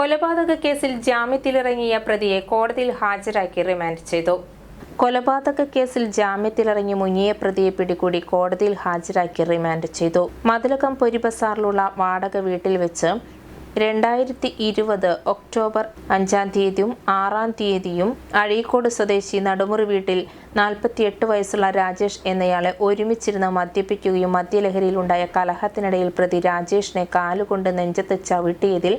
കൊലപാതക കേസിൽ ജാമ്യത്തിലിറങ്ങിയ പ്രതിയെ കോടതിയിൽ ഹാജരാക്കി റിമാൻഡ് ചെയ്തു. കൊലപാതക കേസിൽ ജാമ്യത്തിലിറങ്ങി മുങ്ങിയ പ്രതിയെ പിടികൂടി കോടതിയിൽ ഹാജരാക്കി റിമാൻഡ് ചെയ്തു. മതിലകം പൊരിബസാറിലുള്ള വാടക വീട്ടിൽ വെച്ച് രണ്ടായിരത്തി ഇരുപത് ഒക്ടോബർ അഞ്ചാം തീയതിയും ആറാം തീയതിയും അഴീക്കോട് സ്വദേശി നടുമുറി വീട്ടിൽ നാൽപ്പത്തിയെട്ട് വയസ്സുള്ള രാജേഷ് എന്നയാളെ ഒരുമിച്ചിരുന്ന് മദ്യപിക്കുകയും മദ്യലഹരിയിലുണ്ടായ കലഹത്തിനിടയിൽ പ്രതി രാജേഷിനെ കാലുകൊണ്ട് നെഞ്ചത്ത് ചവിട്ടിയതിൽ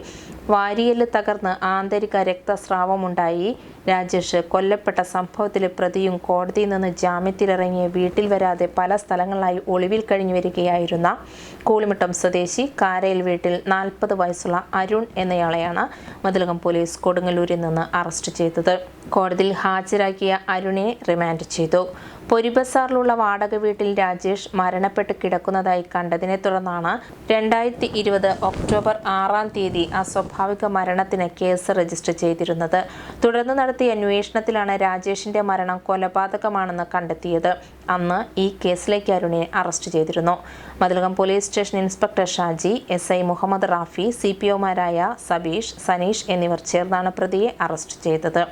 വാരിയൽ തകർന്ന് ആന്തരിക രക്തസ്രാവമുണ്ടായി. രാജേഷ് കൊല്ലപ്പെട്ട സംഭവത്തിലെ പ്രതിയും കോടതിയിൽ നിന്ന് ജാമ്യത്തിലിറങ്ങിയ വീട്ടിൽ വരാതെ പല സ്ഥലങ്ങളിലായി ഒളിവിൽ കഴിഞ്ഞു വരികയായിരുന്ന കൂളിമിട്ടം സ്വദേശി കാരയിൽ വീട്ടിൽ നാൽപ്പത് വയസ്സുള്ള അരുൺ എന്നയാളെയാണ് മതിലകം പോലീസ് കൊടുങ്ങല്ലൂരിൽ നിന്ന് അറസ്റ്റ് ചെയ്തത്. കോടതിയിൽ ഹാജരാക്കിയ അരുണിനെ റിമാൻഡ് ചെയ്തു. പൊരിബസാറിലുള്ള വാടക വീട്ടിൽ രാജേഷ് മരണപ്പെട്ട് കിടക്കുന്നതായി കണ്ടതിനെ തുടർന്നാണ് രണ്ടായിരത്തി ഇരുപത് ഒക്ടോബർ ആറാം തീയതി അസ്വാഭാവിക മരണത്തിന് കേസ് രജിസ്റ്റർ ചെയ്തിരുന്നത്. തുടർന്ന് നടത്തിയ അന്വേഷണത്തിലാണ് രാജേഷിന്റെ മരണം കൊലപാതകമാണെന്ന് കണ്ടെത്തിയത്. അന്ന് ഈ കേസിലേക്ക് അരുണിനെ അറസ്റ്റ് ചെയ്തിരുന്നു. Mathilakam police station inspector Shaji S I Muhammad Rafi C P ഒമാരായ Sabeesh Saneesh എന്നിവർ ചേർന്നാണ് പ്രതിയെ അറസ്റ്റ് ചെയ്തത്.